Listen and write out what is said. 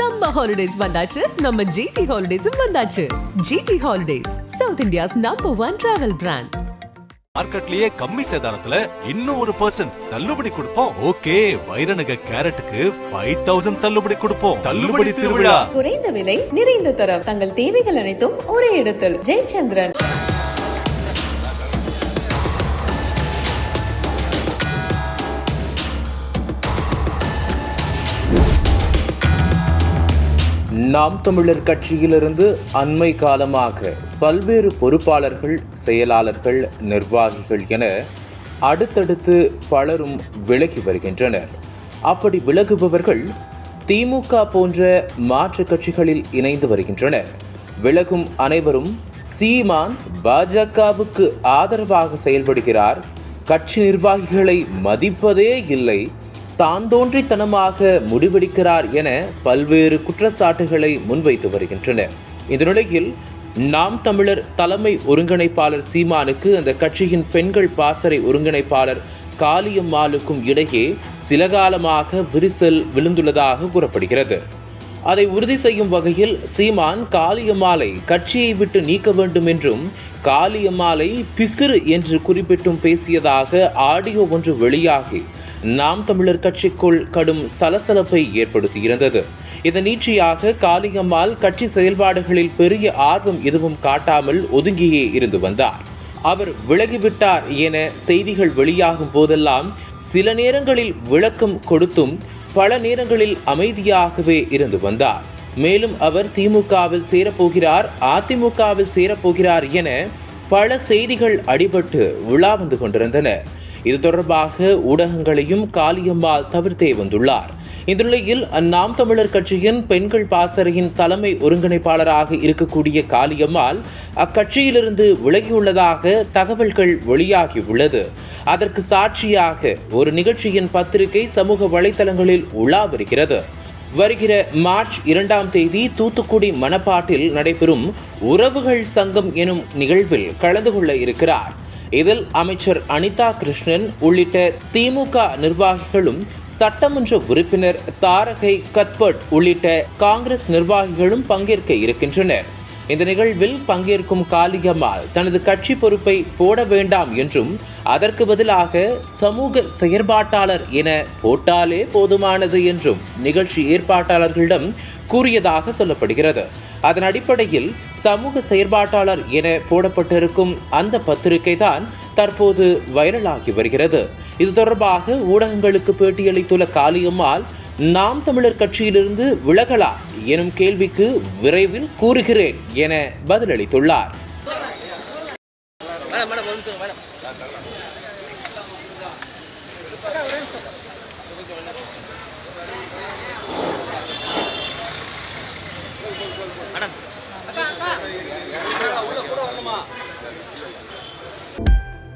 சம்ம ஹாலிடேஸ் வந்தாச்சு. நம்ம ஜிடி ஹாலிடேஸும் வந்தாச்சு. GT holidays South India's number one travel brand மார்க்கெட்லயே கம்மி சேதாரத்துல இன்னும் ஒரு பர்சன்ட் தள்ளுபடி கொடுப்போம். ஓகே வைரநக கேரட்டுக்கு ஃபைவ் தௌசண்ட் தள்ளுபடி கொடுப்போம். தள்ளுபடி திருவிழா. குறைந்த விலை நிறைந்த தரம். தங்கள் தேவைகள் அனைத்தும் ஒரே இடத்தில். ஜெயச்சந்திரன். நாம் தமிழர் கட்சியிலிருந்து அண்மை காலமாக பல்வேறு பொறுப்பாளர்கள் செயலாளர்கள் நிர்வாகிகள் என அடுத்தடுத்து பலரும் விலகி வருகின்றனர். அப்படி விலகுபவர்கள் திமுக போன்ற மாற்று கட்சிகளில் இணைந்து வருகின்றனர். விலகும் அனைவரும் சீமான் பாஜகவுக்கு ஆதரவாக செயல்படுகிறார். கட்சி நிர்வாகிகளை மதிப்பதே இல்லை. தான் தோன்றித்தனமாக முடிவெடுக்கிறார் என பல்வேறு குற்றச்சாட்டுகளை முன்வைத்து வருகின்றனர் இந்த நிலையில் நாம் தமிழர் தலைமை ஒருங்கிணைப்பாளர் சீமானுக்கு அந்த கட்சியின் பெண்கள் பாசறை ஒருங்கிணைப்பாளர் காளியம்மாளுக்கும் இடையே சில காலமாக விரிசல் விழுந்துள்ளதாக கூறப்படுகிறது. அதை உறுதி செய்யும் வகையில் சீமான் காளியம்மாளை கட்சியை விட்டு நீக்க வேண்டும் என்றும் காளியம்மாளை பிசிறு என்று குறிப்பிட்டும் பேசியதாக ஆடியோ ஒன்று வெளியாகி நாம் தமிழர் கட்சிக்குள் கடும் சலசலப்பை ஏற்படுத்தியிருந்தது. இதன் நீட்சியாக காளியம்மாள் கட்சி செயல்பாடுகளில் பெரிய ஆர்வம் எதுவும் காட்டாமல் ஒதுங்கியே இருந்து வந்தார். அவர் விலகிவிட்டார் என செய்திகள் வெளியாகும் போதெல்லாம் சில நேரங்களில் விளக்கம் கொடுத்தும் பல நேரங்களில் அமைதியாகவே இருந்து வந்தார். மேலும் அவர் திமுகவில் சேரப்போகிறார் அதிமுகவில் சேரப்போகிறார் என பல செய்திகள் அடிபட்டு உலா வந்து கொண்டிருந்தன. இது தொடர்பாக ஊடகங்களையும் காளியம்மாள் தவிர்த்தே வந்துள்ளார். இந்த நிலையில் நாம் தமிழர் கட்சியின் பெண்கள் பாசறையின் தலைமை ஒருங்கிணைப்பாளராக இருக்கக்கூடிய காளியம்மாள் அக்கட்சியிலிருந்து விலகியுள்ளதாக தகவல்கள் வெளியாகியுள்ளது. அதற்கு சாட்சியாக ஒரு நிகழ்ச்சியின் பத்திரிகை சமூக வலைதளங்களில் உலா வருகிறது. வருகிற மார்ச் இரண்டாம் தேதி தூத்துக்குடி மணப்பாட்டில் நடைபெறும் உறவுகள் சங்கம் எனும் நிகழ்வில் கலந்து கொள்ள இருக்கிறார். இதில் அமைச்சர் அனிதா கிருஷ்ணன் உள்ளிட்ட திமுக நிர்வாகிகளும் சட்டமன்ற உறுப்பினர் தாரகை கத்பட் உள்ளிட்ட காங்கிரஸ் நிர்வாகிகளும் பங்கேற்க இருக்கின்றனர். இந்த நிகழ்வில் பங்கேற்கும் காலிகமால் தனது கட்சி பொறுப்பை போட வேண்டாம் என்றும் அதற்கு பதிலாக சமூக செயற்பாட்டாளர் என போட்டாலே போதுமானது என்றும் நிகழ்ச்சி ஏற்பாட்டாளர்களிடம் கூறியதாக சொல்லப்படுகிறது. அதன் அடிப்படையில் சமூக செயற்பாட்டாளர் என போடப்பட்டிருக்கும் அந்த பத்திரிகை தான் தற்போது வைரலாகி வருகிறது. இது தொடர்பாக ஊடகங்களுக்கு பேட்டியளித்துள்ள காளியம்மாள் நாம் தமிழர் கட்சியிலிருந்து விலகலா எனும் கேள்விக்கு விரைவில் கூறுகிறேன் என பதிலளித்துள்ளார்.